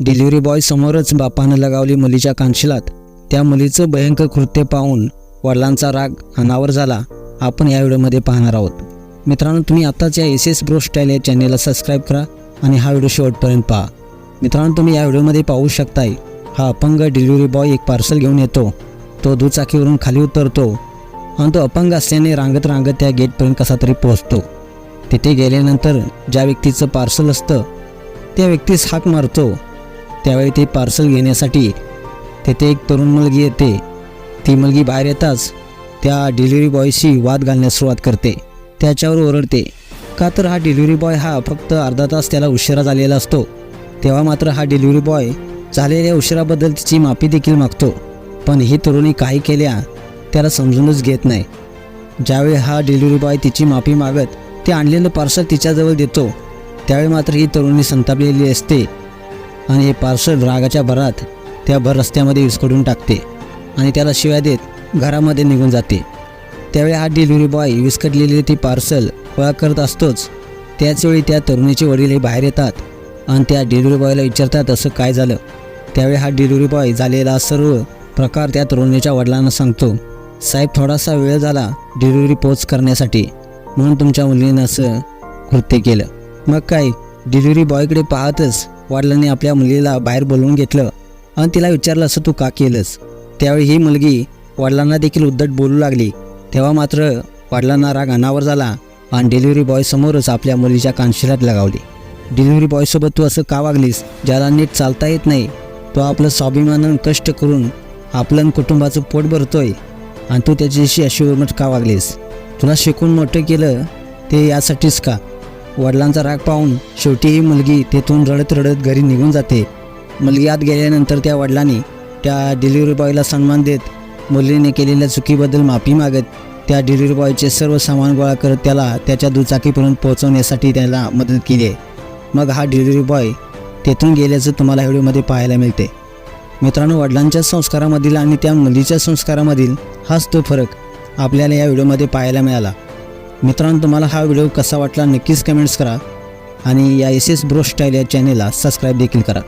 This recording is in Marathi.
डिलिव्हरी बॉय समोरच बापानं लगावली मुलीच्या कानशिलात. त्या मुलीचं भयंकर कृत्य पाहून वडिलांचा राग अनावर झाला. आपण या व्हिडिओमध्ये पाहणार आहोत. मित्रांनो तुम्ही आत्ताच या एस एस ब्रो स्टाईल या चॅनेलला सबस्क्राईब करा आणि हा व्हिडिओ शेवटपर्यंत पहा. मित्रांनो तुम्ही या व्हिडिओमध्ये पाहू शकताय हा अपंग डिलिव्हरी बॉय एक पार्सल घेऊन येतो. तो दुचाकीवरून खाली उतरतो आणि तो अपंग असल्याने रांगत रांगत त्या गेटपर्यंत कसा तरी पोहोचतो. तिथे गेल्यानंतर ज्या व्यक्तीचं पार्सल असतं त्या व्यक्तीस हाक मारतो. त्यावेळी ते पार्सल घेण्यासाठी तेथे एक तरुण मुलगी येते. ती मुलगी बाहेर येताच त्या डिलिव्हरी बॉयशी वाद घालण्यास सुरुवात करते. त्याच्यावर ओरडते. का तर हा डिलिव्हरी बॉय हा फक्त अर्धा तास त्याला उशिरा झालेला असतो. तेव्हा मात्र हा डिलिव्हरी बॉय झालेल्या उशिराबद्दल तिची माफी देखील मागतो. पण ही तरुणी काही केल्या त्याला समजूनच घेत नाही. ज्यावेळी हा डिलिव्हरी बॉय तिची माफी मागत ते आणलेलं पार्सल तिच्याजवळ देतो त्यावेळी मात्र ही तरुणी संतापलेली असते. आणि हे पार्सल रागाच्या भरात त्या भर रस्त्यामध्ये विस्कडून टाकते आणि त्याला शिव्या देत घरामध्ये निघून जाते. त्यावेळी हा डिलिव्हरी बॉय विस्कटलेली ती पार्सल गोळा करत असतोच. त्याचवेळी त्या तरुणीचे वडील हे बाहेर येतात आणि त्या डिलिव्हरी बॉयला विचारतात असं काय झालं. त्यावेळी हा डिलिव्हरी बॉय झालेला सर्व प्रकार त्या तरुणीच्या वडिलांना सांगतो. साहेब थोडासा वेळ झाला डिलिव्हरी पोच करण्यासाठी. म्हणून तुमच्या मुलीनं असं कृत्य केलं. मग काय डिलिव्हरी बॉयकडे पाहतच वडिलांनी आपल्या मुलीला बाहेर बोलवून घेतलं आणि तिला विचारलं असं तू का केलंस? त्यावेळी ही मुलगी वडिलांना देखील उद्धट बोलू लागली. तेव्हा मात्र वडिलांना राग अनावर झाला आणि डिलिव्हरी बॉयसमोरच आपल्या मुलीच्या कानशिलात लगावली. डिलिव्हरी बॉयसोबत तू असं का वागलीस? ज्याला नीट चालता येत नाही. तो आपलं स्वाभिमानानं कष्ट करून आपलं कुटुंबाचं पोट भरतोय आणि तू त्याच्याशी अशी उर्मट का वागलीस? तुला शिकून मोठं केलं ते यासाठीच का? वडिलांचा राग पाहून शेवटी ही मुलगी तेथून रडत रडत घरी निघून जाते. मुलगी आत गेल्यानंतर त्या वडिलांनी त्या डिलिव्हरी बॉयला सन्मान देत मुलीने केलेल्या चुकीबद्दल माफी मागत त्या डिलिव्हरी बॉयचे सर्व सामान गोळा करत त्याला त्याच्या दुचाकीपर्यंत पोहोचवण्यासाठी त्याला मदत केली. आहे मग हा डिलिव्हरी बॉय तेथून गेल्याचं तुम्हाला व्हिडिओमध्ये पाहायला मिळते. मित्रांनो वडिलांच्या संस्कारामधील आणि त्या मुलीच्या संस्कारामधील हाच तो फरक आपल्याला या व्हिडिओमध्ये पाहायला मिळाला. मित्रांनो तुम्हाला हा व्हिडिओ कसा वाटला नक्कीच कमेंट्स करा आणि या एस एस ब्रो स्टाईल या चॅनेलला सबस्क्राईब देखील करा.